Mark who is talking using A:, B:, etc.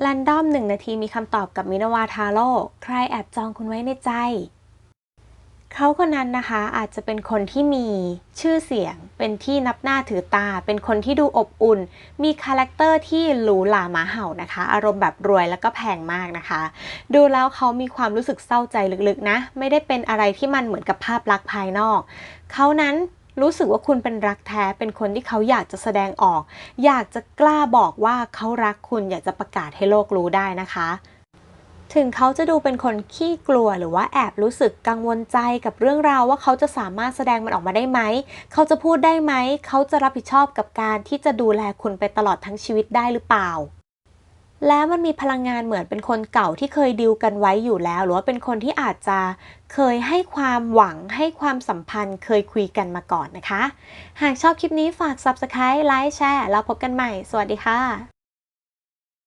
A: แรนดอมหนึ่งนาทีมีคำตอบกับมินาวาทาโร่ใครแอบจองคุณไว้ในใจ เขาคนนั้นนะคะอาจจะเป็นคนที่มีชื่อเสียง เป็นที่นับหน้าถือตา เป็นคนที่ดูอบอุ่น มีคาแรคเตอร์ที่หรูหราหมาเห่านะคะ อารมณ์แบบรวยแล้วก็แพงมากนะคะ ดูแล้วเขามีความรู้สึกเศร้าใจลึกๆนะ ไม่ได้เป็นอะไรที่มันเหมือนกับภาพลักษณ์ภายนอก เขานั้น รู้สึกว่าคุณเป็นรักแท้เป็นคนที่เขาอยากจะแสดงออก อยากจะกล้าบอกว่าเขารักคุณอยากจะประกาศให้โลกรู้ได้นะคะถึงเขาจะดูเป็นคนขี้กลัวหรือว่าแอบรู้สึกกังวลใจกับเรื่องราวว่าเขาจะสามารถแสดงมันออกมาได้ไหม เขาจะพูดได้ไหม เขาจะรับผิดชอบกับการที่จะดูแลคุณไปตลอดทั้งชีวิตได้หรือเปล่า และมันมีพลังงานเหมือนเป็นคนเก่าที่เคยดิวกันไว้อยู่แล้ว หรือว่าเป็นคนที่อาจจะเคยให้ความหวังให้ความสัมพันธ์เคยคุยกันมาก่อนนะคะ หากชอบคลิปนี้ฝาก Subscribe ไลค์แชร์แล้วพบกันใหม่ สวัสดีค่ะ